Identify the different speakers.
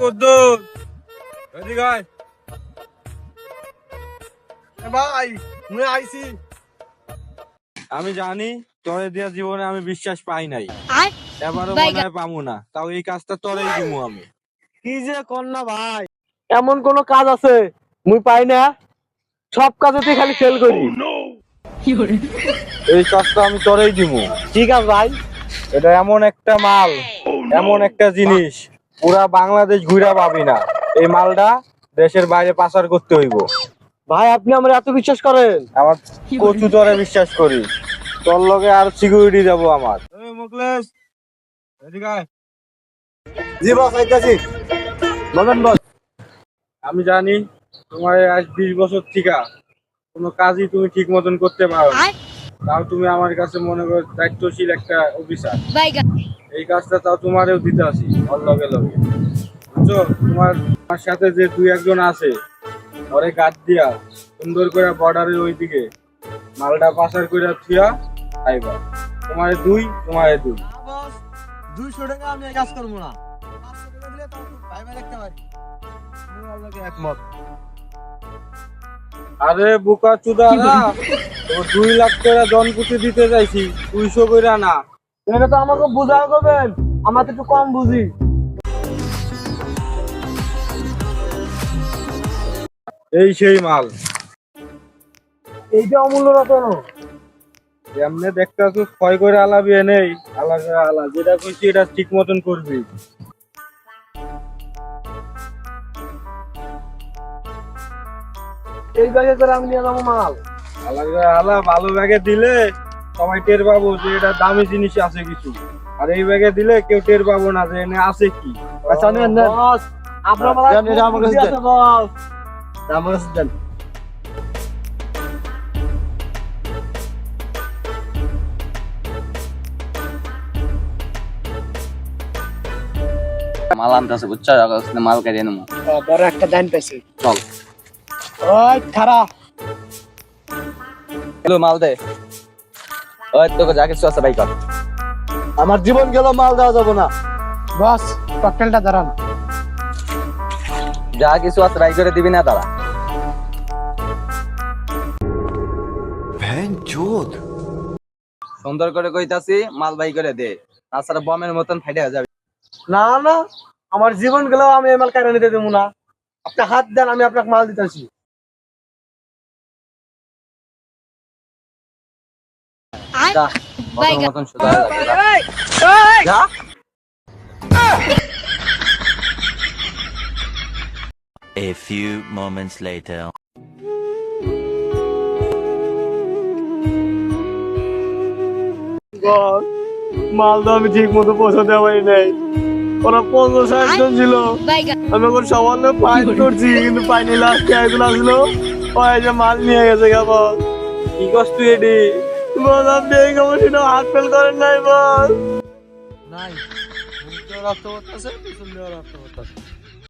Speaker 1: কদ্দুর এদিকে আয়।
Speaker 2: এ ভাই মুই আইছি।
Speaker 1: আমি জানি তোরে দিয়া জীবনে আমি বিশ্বাস পাই নাই।
Speaker 3: আর
Speaker 1: এবারও মনে হয় পামু না। তাও এই কাজটা তোরেই দিমু আমি।
Speaker 2: কি যে কর না ভাই। এমন কোন কাজ আছে মুই পাই না? সব কাজেতে খালি ফেল করি।
Speaker 1: এই কাজটা আমি তোরেই দিমু।
Speaker 2: ঠিক আছে ভাই।
Speaker 1: এটা এমন একটা মাল এমন একটা জিনিস। পুরা বাংলাদেশ ঘুরা পাবি না। এই মালটা দেশের বাইরে পাচার করতে হইব।
Speaker 2: ভাই আপনি আমার এত বিশ্বাস করেন?
Speaker 1: আমার কচু তরে বিশ্বাস করি। তোর লগে আর সিকিউরিটি দেব আমার। মুকলেশ এদিকে
Speaker 2: জি বস আইতাছি। বলেন বস।
Speaker 1: আমি জানি তোমার আজ বিশ বছর থিকা কোনো কাজই তুমি ঠিক মতন করতে পারো না। তাও তুমি আমার কাছে মনে করো দায়িত্বশীল একটা অফিসার। এই কাজটা তাও তোমারও দিতে আসি ওর লগে লগে। বুঝছ? তোমার তোমার সাথে যে দুই একজন আছে ওরে গাছ দিয়া সুন্দর করে বর্ডারের ওইদিকে মালটা পাচার করে থুয়া আইবা তোমারে দুই তোমার দুই।
Speaker 2: দুইশো টাকা আমি কাজ করব না। একমত।
Speaker 1: আরে বুকা চুদা না। দুই লাখ টাকা জনপুতি দিতে চাইছি দুইশো করে না।
Speaker 2: এটা তো আমাকে বুঝাও করবেন। আমার তো একটু কম বুঝি।
Speaker 1: এই সেই মাল।
Speaker 2: এইটা অমূল্য রতন
Speaker 1: এমনি দেখতে আছো ক্ষয় করে আলাবি নেই আলা করে আলা যেটা কইছি এটা ঠিক মতন করবি।
Speaker 2: এই ব্যাগে করে আমি নিয়ে যাব মাল।
Speaker 1: আলা করে আলা ভালো ব্যাগে দিলে সবাই টের পাবো যে এটা দামি জিনিস আছে কিছু। আর এই ব্যাগে দিলে কেউ টের পাবো না যে এনে আছে কি।
Speaker 2: আচ্ছা নেন নেন। আপনার মাল
Speaker 1: দেন, এটা আমার কাছে দেন।
Speaker 2: আমার কাছে দেন।
Speaker 4: মাল আনতেছে বুঝছ? মাল কাটিয়ে নেব।
Speaker 2: বড় একটা দান পেয়েছি।
Speaker 4: চল।
Speaker 2: ওই খারা
Speaker 4: হ্যালো মাল দে। ওই তোকে যা কিছু আছে ভাই কর।
Speaker 2: আমার জীবন গেল মাল দেওয়া যাবে না। বস ককটেলটা দাঁড়ান।
Speaker 4: যা কিছু আছে ভাই করে দিবি না তারা সুন্দর করে কইতাছি মাল বাই করে দে। তাছাড়া বমের মতন ফাইটে যাবে।
Speaker 2: না না আমার জীবন গেলেও আমি এই মাল কেন নিতে দেবো না। আপনি হাত দেন আমি আপনাকে মাল দিতেছি।
Speaker 5: A few moments later.
Speaker 2: মাল তো আমি ঠিক মতো পৌঁছাতে পারি নাই। ওরা পঞ্চাশ ষাট জন ছিল। আমি ওখানে সবার ফাইট করছি কিন্তু পাইনি লাস্টে একজন আসলো। ওই যে মাল নিয়ে গেছে গা বস
Speaker 1: কি এডি?
Speaker 2: বস আপনি এই কমিটিটা হাত ফেল করেন নাই বস নাই রক্ত করতেছে পিছন সুন্দর রক্ত পড়তেছে